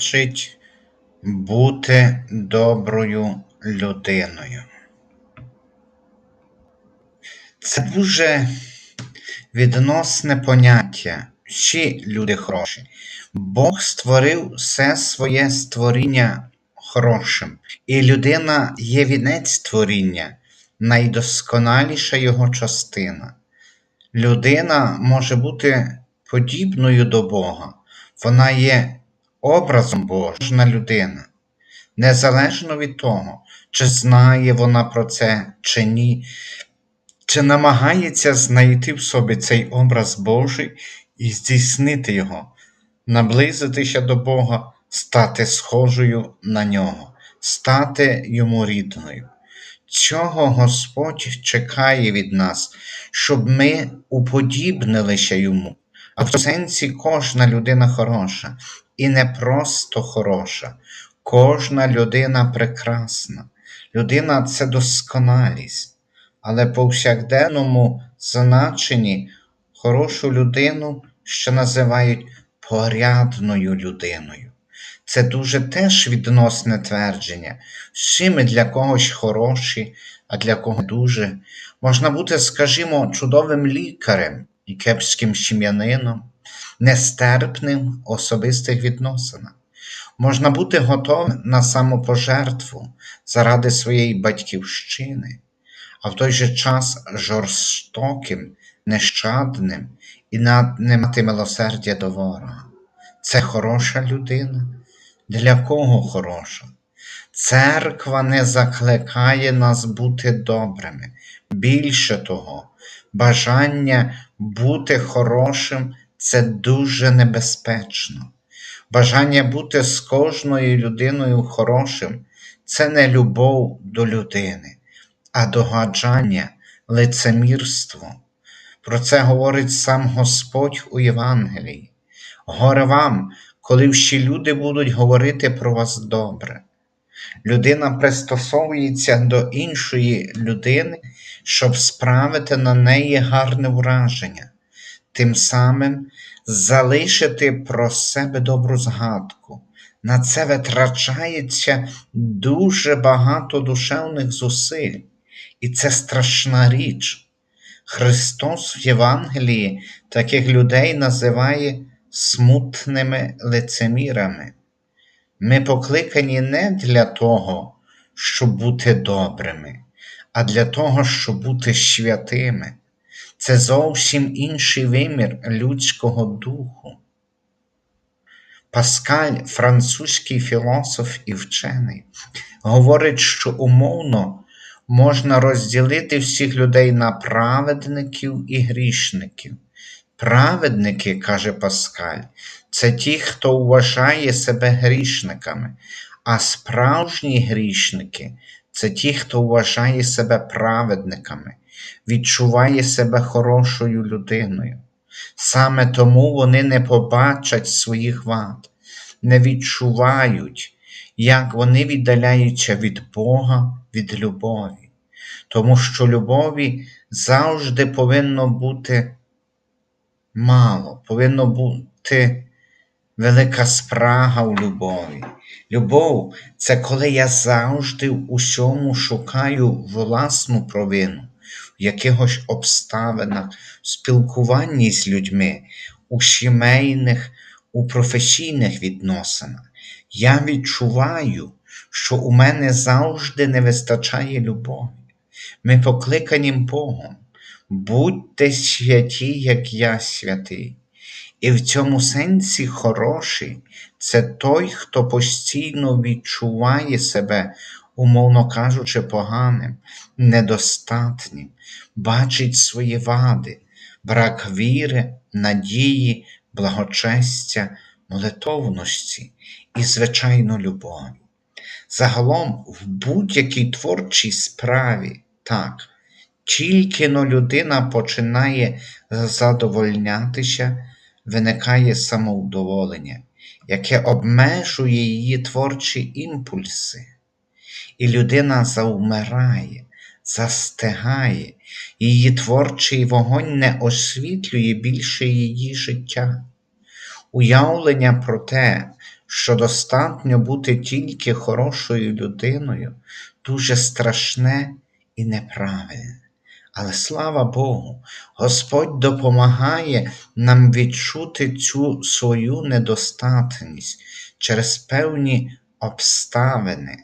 значить бути доброю людиною? Це дуже відносне поняття. Всі люди хороші. Бог створив все своє створіння хорошим. І людина є вінець творіння, найдосконаліша його частина. Людина може бути подібною до Бога, вона є образом Божна людина. Незалежно від того, чи знає вона про це, чи ні, чи намагається знайти в собі цей образ Божий і здійснити його, наблизитися до Бога, стати схожою на нього, стати йому рідною. Цього Господь чекає від нас, щоб ми уподібнилися йому. А в сенсі кожна людина хороша, і не просто хороша, кожна людина прекрасна. Людина це досконалість, але по повсякденному значенні хорошу людину ще називають порядною людиною. Це дуже теж відносне твердження. Всі ми для когось хороші, а для кого дуже. Можна бути, скажімо, чудовим лікарем і кепським сім'янином, нестерпним в особистих відносинах. Можна бути готовим на самопожертву заради своєї батьківщини, а в той же час жорстоким, нещадним і не мати милосердя до ворога. Це хороша людина. Для кого хороша? Церква не закликає нас бути добрими. Більше того, бажання бути хорошим це дуже небезпечно. Бажання бути з кожною людиною хорошим це не любов до людини, а догаджання, лицемірство. Про це говорить сам Господь у Євангелії. Горе вам, коли всі люди будуть говорити про вас добре. Людина пристосовується до іншої людини, щоб справити на неї гарне враження, тим самим залишити про себе добру згадку. На це витрачається дуже багато душевних зусиль, і це страшна річ. Христос в Євангелії таких людей називає смутними лицемірами. Ми покликані не для того, щоб бути добрими, а для того, щоб бути святими. Це зовсім інший вимір людського духу. Паскаль, французький філософ і вчений, говорить, що умовно можна розділити всіх людей на праведників і грішників. Праведники, каже Паскаль, це ті, хто вважає себе грішниками, а справжні грішники це ті, хто вважає себе праведниками, відчуває себе хорошою людиною. Саме тому вони не побачать своїх вад, не відчувають, як вони віддаляються від Бога, від любові, тому що любові завжди повинно бути мало, повинно бути велика спрага у любові. Любов це коли я завжди в усьому шукаю власну провину, якихось обставинах, в спілкуванні з людьми, у сімейних, у професійних відносинах. Я відчуваю, що у мене завжди не вистачає любові. Ми покликані Богом. Будьте святі, як я святий. І в цьому сенсі хороший це той, хто постійно відчуває себе, умовно кажучи, поганим, недостатнім, бачить свої вади, брак віри, надії, благочестя, молитовності і, звичайно, любові. Загалом, в будь-якій творчій справі, так, тільки но людина починає задовольнятися виникає самовдоволення, яке обмежує її творчі імпульси, і людина завмирає, застигає, її творчий вогонь не освітлює більше її життя. Уявлення про те, що достатньо бути тільки хорошою людиною, дуже страшне і неправильне. Але слава Богу, Господь допомагає нам відчути цю свою недостатність через певні обставини,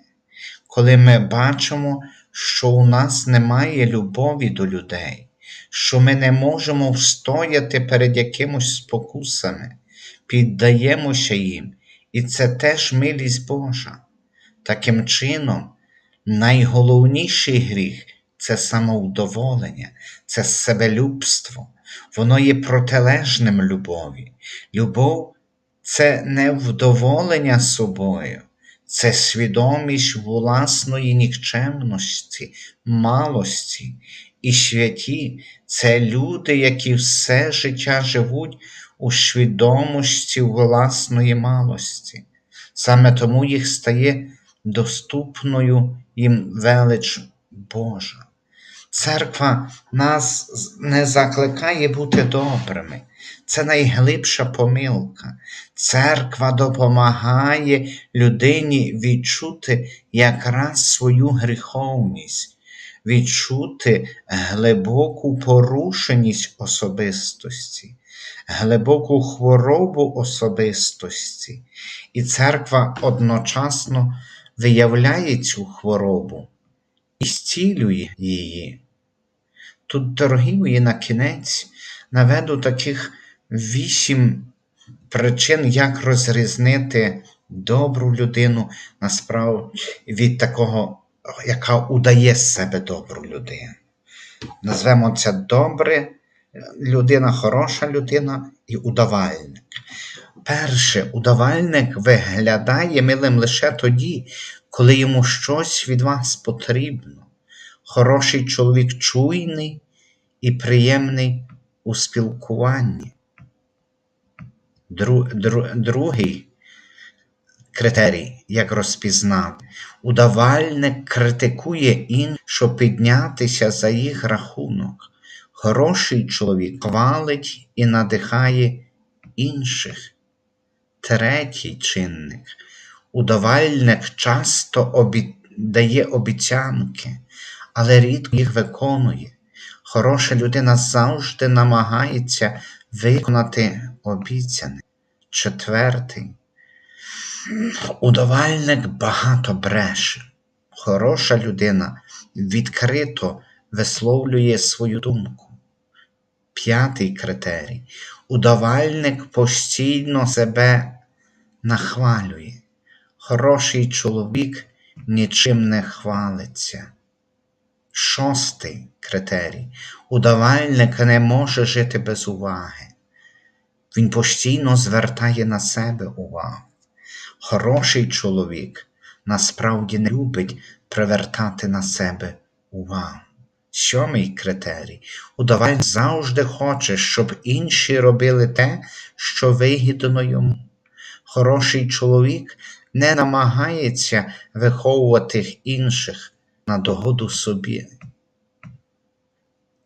коли ми бачимо, що у нас немає любові до людей, що ми не можемо встояти перед якимось спокусами, піддаємося їм, і це теж милість Божа. Таким чином, найголовніший гріх це самовдоволення, це себелюбство, воно є протилежним любові. Любов це не вдоволення собою, це свідомість власної нікчемності, малості. І святі це люди, які все життя живуть у свідомості власної малості. Саме тому їх стає доступною їм велич Божа. Церква нас не закликає бути добрими. Це найглибша помилка. Церква допомагає людині відчути якраз свою гріховність, відчути глибоку порушеність особистості, глибоку хворобу особистості. І церква одночасно виявляє цю хворобу і зцілює її. Тут, дорогі мої, на кінець наведу таких вісім причин, як розрізнити добру людину насправді від такого, яка удає з себе добру людину. Назвемо це добре людина, хороша людина і удавальник. Перше, удавальник виглядає милим лише тоді, коли йому щось від вас потрібно. Хороший чоловік чуйний і приємний у спілкуванні. Дру, дру, другий критерій, як розпізнати, удавальник критикує інших, щоб піднятися за їх рахунок. Хороший чоловік хвалить і надихає інших. Третій чинник. Удавальник часто обі... дає обіцянки, але рідко їх виконує. Хороша людина завжди намагається виконати обіцяне. Четвертий. Удавальник багато бреше. Хороша людина відкрито висловлює свою думку. П'ятий критерій. Удавальник постійно себе нахвалює. Хороший чоловік нічим не хвалиться. Шостий критерій. Удавальник не може жити без уваги. Він постійно звертає на себе увагу. Хороший чоловік насправді не любить привертати на себе увагу. Сьомий критерій. Удавальник завжди хоче, щоб інші робили те, що вигідно йому. Хороший чоловік не намагається виховувати інших на догоду собі.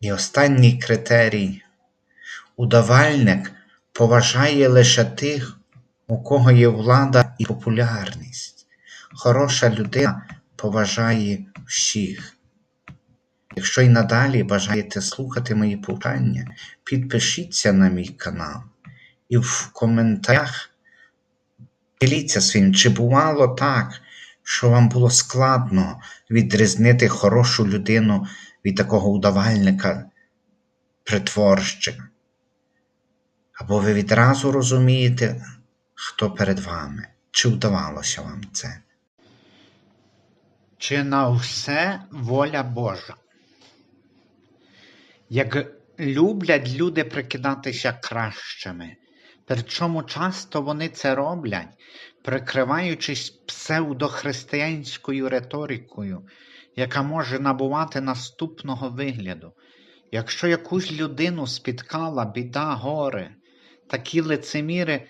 І останній критерій. Удавальник поважає лише тих, у кого є влада і популярність. Хороша людина поважає всіх. Якщо й надалі бажаєте слухати мої повчання, підпишіться на мій канал і в коментарях діліться своїм, чи бувало так, що вам було складно відрізнити хорошу людину від такого удавальника, притворщика. Або ви відразу розумієте, хто перед вами, чи вдавалося вам це? Чи на все воля Божа? Як люблять люди прикидатися кращими, причому часто вони це роблять, прикриваючись псевдохристиянською риторикою, яка може набувати наступного вигляду. Якщо якусь людину спіткала біда горе, такі лицеміри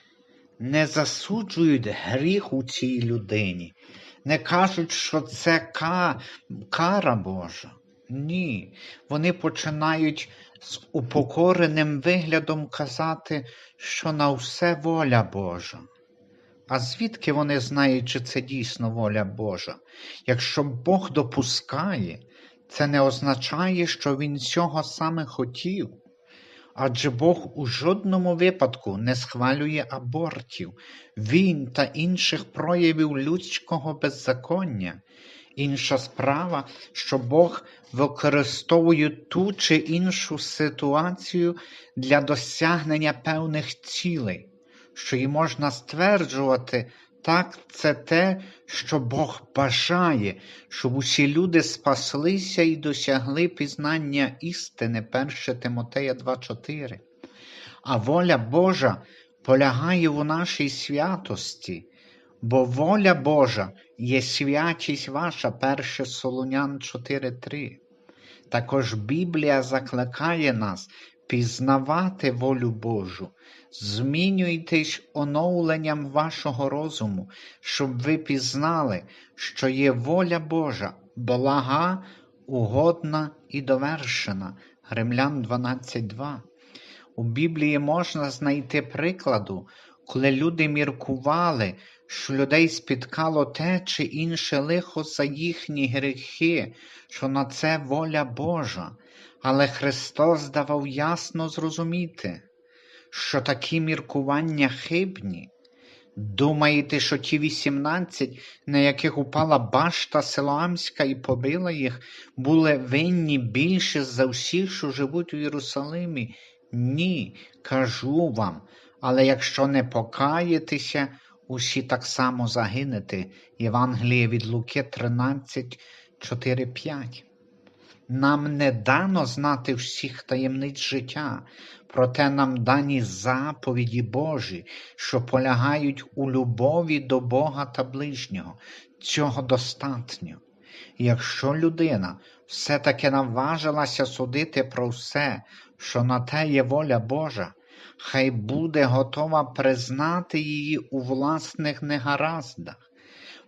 не засуджують гріх у цій людині, не кажуть, що це кара Божа. Ні, вони починають з упокореним виглядом казати, що на все воля Божа. А звідки вони знають, чи це дійсно воля Божа? Якщо Бог допускає, це не означає, що Він цього саме хотів. Адже Бог у жодному випадку не схвалює абортів, війн та інших проявів людського беззаконня. Інша справа, що Бог використовує ту чи іншу ситуацію для досягнення певних цілей, що й можна стверджувати, так, це те, що Бог бажає, щоб усі люди спаслися і досягли пізнання істини 1 Тимотея 2.4. А воля Божа полягає у нашій святості, бо воля Божа є святість ваша 1 Солунян 4.3. Також Біблія закликає нас пізнавати волю Божу. Змінюйтесь оновленням вашого розуму, щоб ви пізнали, що є воля Божа, блага, угодна і довершена. Римлян 12.2. У Біблії можна знайти прикладу, коли люди міркували, що людей спіткало те чи інше лихо за їхні гріхи, що на це воля Божа, але Христос давав ясно зрозуміти, що такі міркування хибні. Думаєте, що ті вісімнадцять, на яких упала башта Силоамська і побила їх, були винні більше за всіх, що живуть у Єрусалимі? Ні, кажу вам. Але якщо не покаєтеся, усі так само загинете. Євангеліє від Луки 13, 4, 5. Нам не дано знати всіх таємниць життя, проте нам дані заповіді Божі, що полягають у любові до Бога та ближнього. Цього достатньо. Якщо людина все-таки наважилася судити про все, що на те є воля Божа, хай буде готова признати її у власних негараздах,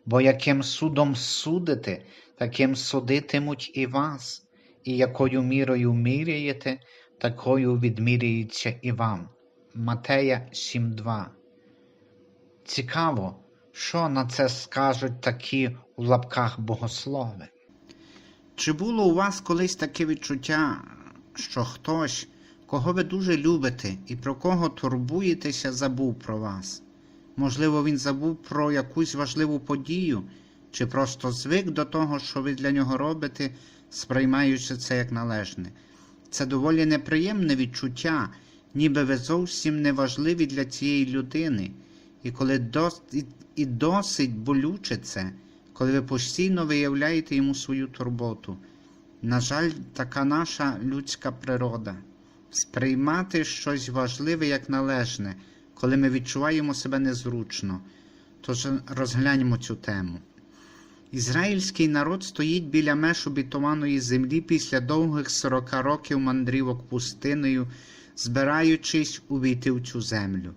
бо яким судом судите, таким судитимуть і вас, і якою мірою міряєте, такою відміряється і вам. Матея 7.2 Цікаво, що на це скажуть такі у лапках богослови. Чи було у вас колись таке відчуття, що хтось, кого ви дуже любите і про кого турбуєтеся, забув про вас? Можливо, він забув про якусь важливу подію, чи просто звик до того, що ви для нього робите, сприймаючи це як належне. Це доволі неприємне відчуття, ніби ви зовсім не важливі для цієї людини. І коли дос... і, досить болюче це, коли ви постійно виявляєте йому свою турботу. На жаль, така наша людська природа сприймати щось важливе як належне, коли ми відчуваємо себе незручно. Тож розгляньмо цю тему. Ізраїльський народ стоїть біля меж обітованої землі після довгих 40 років мандрівок пустиною, збираючись увійти в цю землю.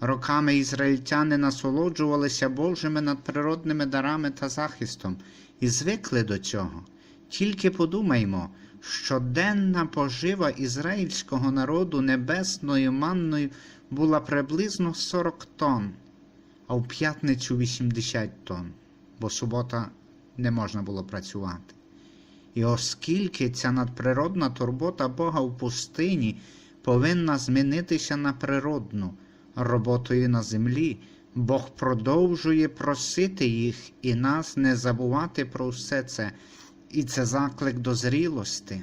Роками ізраїльтяни насолоджувалися Божими надприродними дарами та захистом і звикли до цього. Тільки подумаймо, що денна пожива ізраїльського народу небесною манною була приблизно 40 тонн, а в п'ятницю 80 тонн, бо субота не можна було працювати. І оскільки ця надприродна турбота Бога в пустині повинна змінитися на природну роботою на землі, Бог продовжує просити їх і нас не забувати про все це, і це заклик до зрілости.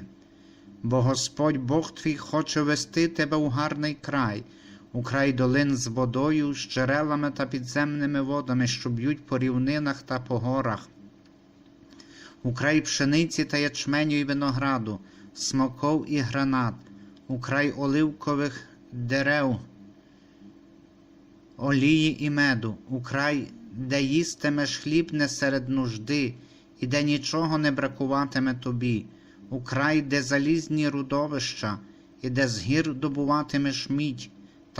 Бо Господь Бог твій хоче вести тебе у гарний край, у край долин з водою, з джерелами та підземними водами, що б'ють по рівнинах та по горах, у край пшениці та ячменю і винограду, смоков і гранат, у край оливкових дерев олії і меду, у край, де їстимеш хліб не серед нужди, і де нічого не бракуватиме тобі, у край, де залізні рудовища, і де з гір добуватимеш мідь,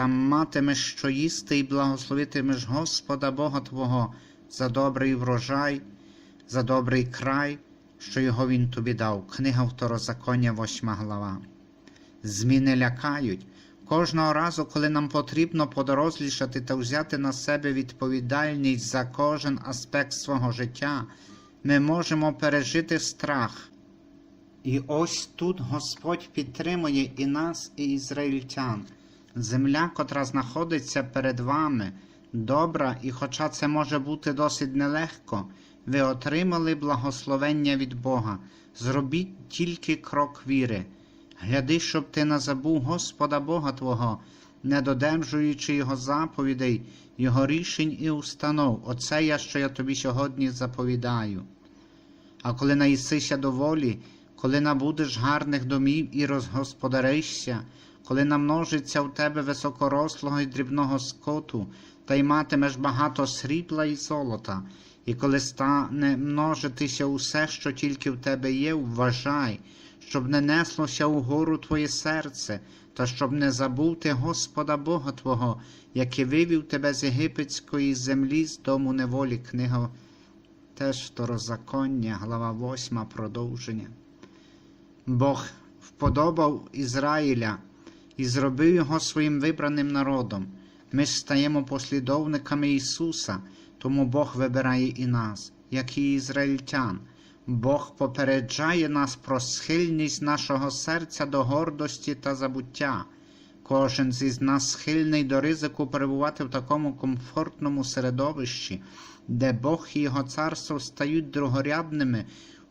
там матимеш що їсти і благословитимеш Господа Бога Твого за добрий врожай, за добрий край, що його Він тобі дав. Книга Второзаконня, 8 глава. Зміни лякають, Кожного разу, коли нам потрібно подорослішати та взяти на себе відповідальність за кожен аспект свого життя, ми можемо пережити страх. І ось тут Господь підтримує і нас, і ізраїльтян. Земля, котра знаходиться перед вами, добра, і хоча це може бути досить нелегко, ви отримали благословення від Бога. Зробіть тільки крок віри. Гляди, щоб ти не забув Господа Бога Твого, не додержуючи Його заповідей, Його рішень і установ. Оце я, що я тобі сьогодні заповідаю. А коли наїсися доволі, коли набудеш гарних домів і розгосподаришся, коли намножиться в тебе високорослого і дрібного скоту, та й матимеш багато срібла і золота, і коли стане множитися усе, що тільки в тебе є, вважай, щоб не неслося угору твоє серце, та щоб не забув ти Господа Бога Твого, який вивів тебе з єгипетської землі з дому неволі книга теж второзаконня, глава 8, продовження. Бог вподобав Ізраїля і зробив його своїм вибраним народом. Ми стаємо послідовниками Ісуса, тому Бог вибирає і нас, як і ізраїльтян. Бог попереджає нас про схильність нашого серця до гордості та забуття. Кожен з нас схильний до ризику перебувати в такому комфортному середовищі, де Бог і Його царство стають другорядними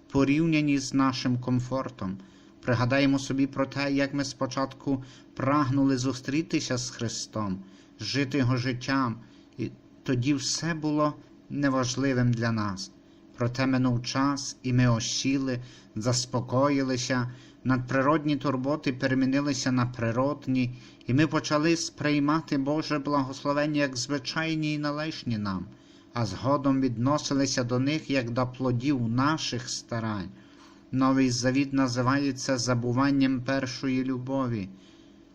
в порівнянні з нашим комфортом. Пригадаємо собі про те, як ми спочатку прагнули зустрітися з Христом, жити Його життям, і тоді все було неважливим для нас. Проте минув час, і ми осіли, заспокоїлися, надприродні турботи перемінилися на природні, і ми почали сприймати Боже благословення як звичайні і належні нам, а згодом відносилися до них як до плодів наших старань. Новий завіт називається забуванням першої любові.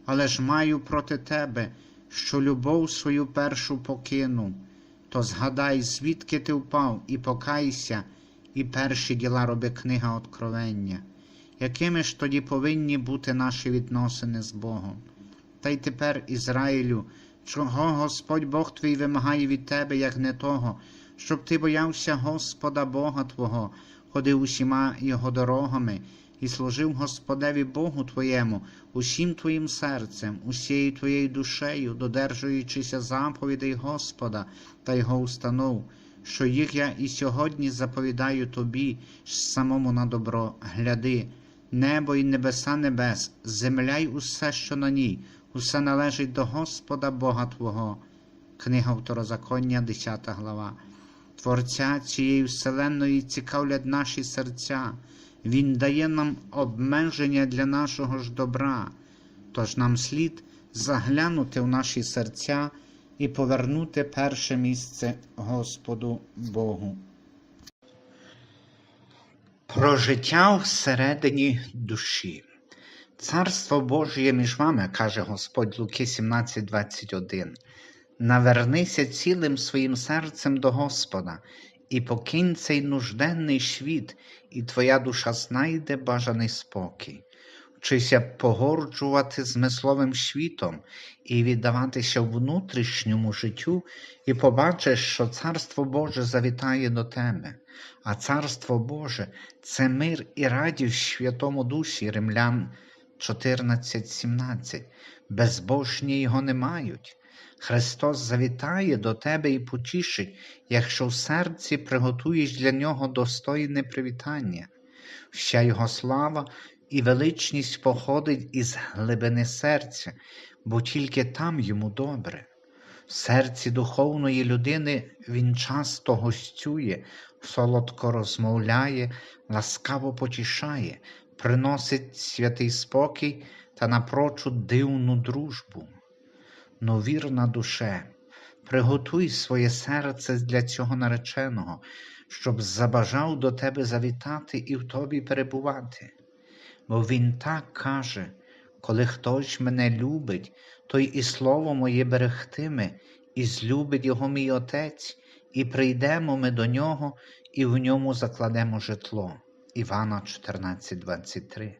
Але ж маю проти тебе, що любов свою першу покинув то згадай, звідки ти впав, і покайся, і перші діла роби книга Откровення. Якими ж тоді повинні бути наші відносини з Богом? Та й тепер, Ізраїлю, чого Господь Бог твій вимагає від тебе, як не того, щоб ти боявся Господа Бога Твого, ходив усіма Його дорогами і служив Господеві Богу Твоєму, усім твоїм серцем, усією твоєю душею, додержуючися заповідей Господа та Його установ, що їх я і сьогодні заповідаю тобі самому на добро. Гляди, небо і небеса небес, земля й усе, що на ній, усе належить до Господа Бога Твого. Книга Второзаконня, 10 глава. Творця цієї вселенної цікавлять наші серця. Він дає нам обмеження для нашого ж добра, тож нам слід заглянути в наші серця і повернути перше місце Господу Богу. Про життя всередині душі. Царство Божє між вами, каже Господь Луки 17:21. Навернися цілим своїм серцем до Господа, і покинь цей нужденний світ, і твоя душа знайде бажаний спокій. Вчися погорджувати змисловим світом і віддаватися внутрішньому життю, і побачиш, що Царство Боже завітає до тебе, а Царство Боже це мир і радість Святому Дусі Римлян 14:17. Безбожні його не мають. Христос завітає до тебе і потішить, якщо в серці приготуєш для нього достойне привітання. Вся Його слава і величність походить із глибини серця, бо тільки там йому добре. В серці духовної людини він часто гостює, солодко розмовляє, ласкаво потішає, приносить святий спокій та напрочуд дивну дружбу. Но вірна душе, приготуй своє серце для цього нареченого, щоб забажав до тебе завітати і в тобі перебувати. Бо він так каже, коли хтось мене любить, той і слово моє берегтиме, і злюбить його мій Отець, і прийдемо ми до нього, і в ньому закладемо житло. Івана 14:23.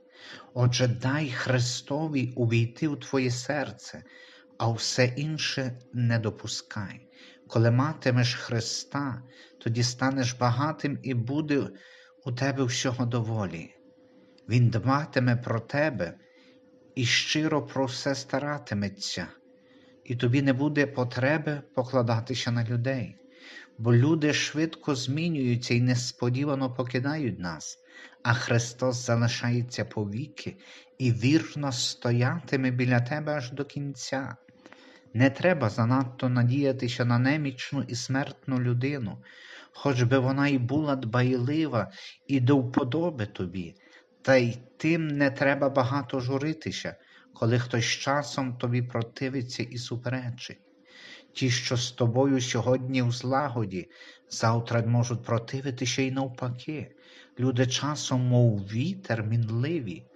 Отже, дай Христові увійти у твоє серце, а все інше не допускай. Коли матимеш Христа, тоді станеш багатим і буде у тебе всього доволі. Він дбатиме про тебе і щиро про все старатиметься, і тобі не буде потреби покладатися на людей, бо люди швидко змінюються і несподівано покидають нас, а Христос залишається повіки і вірно стоятиме біля тебе аж до кінця. Не треба занадто надіятися на немічну і смертну людину, хоч би вона й була дбайлива і до вподоби тобі, та й тим не треба багато журитися, коли хтось часом тобі противиться і суперечить. Ті, що з тобою сьогодні в злагоді, завтра можуть противитися й навпаки. Люди часом, мов вітер, мінливі.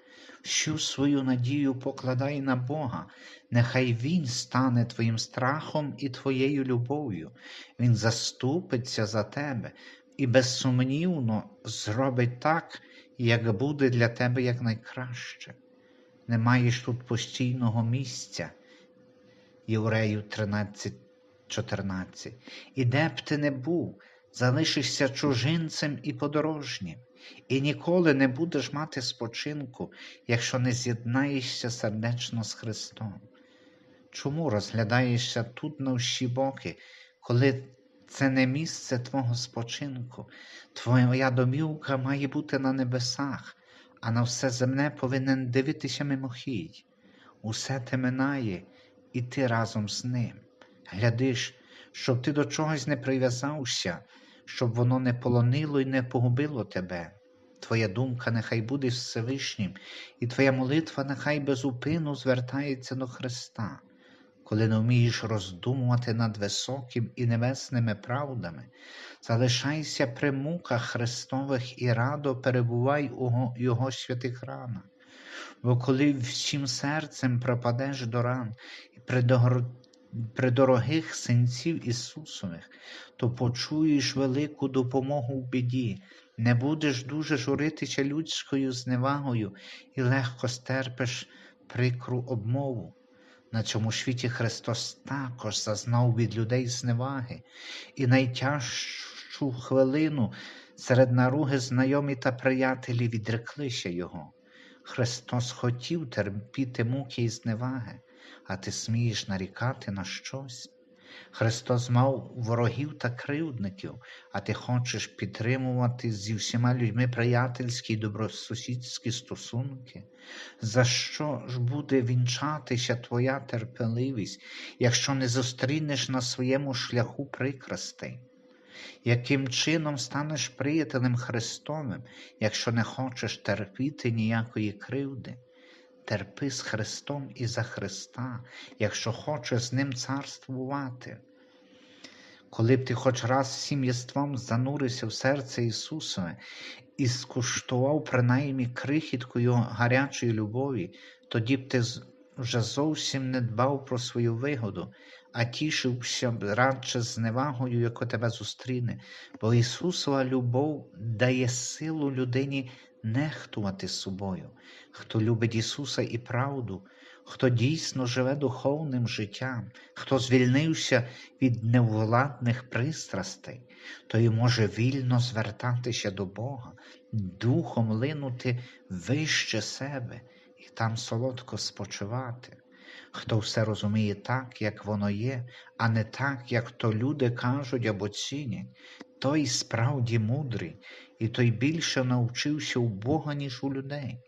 Всю свою надію покладай на Бога, нехай Він стане твоїм страхом і твоєю любов'ю. Він заступиться за тебе і безсумнівно зробить так, як буде для тебе якнайкраще. Не маєш тут постійного місця. Євреїв 13.14. І де б ти не був, залишишся чужинцем і подорожнім, і ніколи не будеш мати спочинку, якщо не з'єднаєшся сердечно з Христом. Чому розглядаєшся тут на всі боки, коли це не місце твого спочинку? Твоя домівка має бути на небесах, а на все земне повинен дивитися мимохідь. Усе те минає, і ти разом з ним. Глядиш, щоб ти до чогось не прив'язався, щоб воно не полонило і не погубило тебе. Твоя думка нехай буде Всевишнім, і твоя молитва нехай безупину звертається до Христа. Коли не вмієш роздумувати над високим і небесними правдами, залишайся при муках Христових і радо перебувай у Його святих ранах. Бо коли всім серцем пропадеш до ран і при, догор... при дорогих синців Ісусових, то почуєш велику допомогу в біді, не будеш дуже журитися людською зневагою і легко стерпиш прикру обмову. На цьому світі Христос також зазнав від людей зневаги, і найтяжчу хвилину серед наруги знайомі та приятелі відреклися Його. Христос хотів терпіти муки і зневаги, а ти смієш нарікати на щось. Христос мав ворогів та кривдників, а ти хочеш підтримувати зі всіма людьми приятельські й добросусідські стосунки. За що ж буде вінчатися твоя терпеливість, якщо не зустрінеш на своєму шляху прикрастей? Яким чином станеш приятелем Христовим, якщо не хочеш терпіти ніякої кривди? Терпи з Христом і за Христа, якщо хочеш з Ним царствувати. Коли б ти хоч раз всім єством занурився в серце Ісусове і скуштував принаймні крихіткою гарячої любові, тоді б ти вже зовсім не дбав про свою вигоду, а тішився б радше зневагою, яку тебе зустріне, бо Ісусова любов дає силу людині нехтувати собою. Хто любить Ісуса і правду, хто дійсно живе духовним життям, хто звільнився від невладних пристрастей, той може вільно звертатися до Бога, духом линути вище себе і там солодко спочивати. Хто все розуміє так, як воно є, а не так, як то люди кажуть або цінять, той справді мудрий, і той більше навчився у Бога, ніж у людей.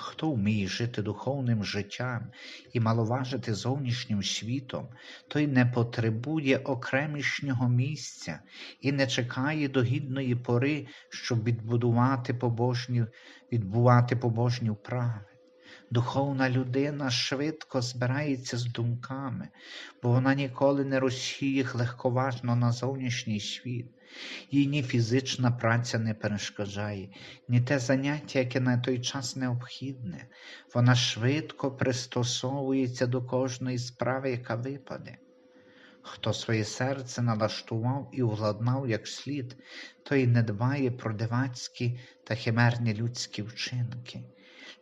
Хто вміє жити духовним життям і маловажити зовнішнім світом, той не потребує окремішнього місця і не чекає до гідної пори, щоб відбудувати побожні, відбувати побожні вправи. Духовна людина швидко збирається з думками, бо вона ніколи не розсіє їх легковажно на зовнішній світ. Їй ні фізична праця не перешкоджає, ні те заняття, яке на той час необхідне. Вона швидко пристосовується до кожної справи, яка випаде. Хто своє серце налаштував і владнав як слід, той не дбає про дивацькі та химерні людські вчинки.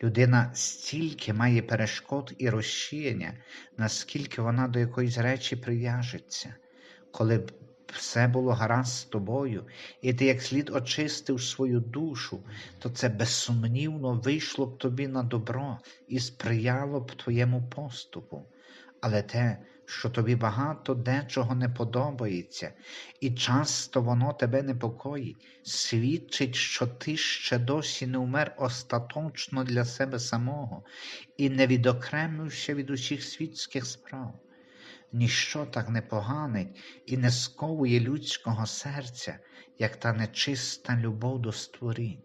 Людина стільки має перешкод і розчіяння, наскільки вона до якоїсь речі прив'яжеться. Коли б все було гаразд з тобою, і ти як слід очистив свою душу, то це безсумнівно вийшло б тобі на добро і сприяло б твоєму поступу. Але те, що тобі багато дечого не подобається, і часто воно тебе непокоїть, свідчить, що ти ще досі не умер остаточно для себе самого і не відокремився від усіх світських справ. Ніщо так не поганить і не сковує людського серця, як та нечиста любов до створінь.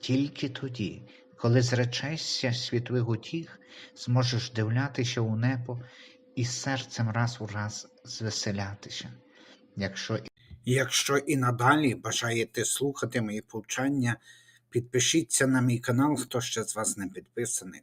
Тільки тоді, коли зречешся світових утіх, зможеш дивлятися у небо і серцем раз у раз звеселятися. Якщо Якщо і надалі бажаєте слухати мої повчання, підпишіться на мій канал, хто ще з вас не підписаний.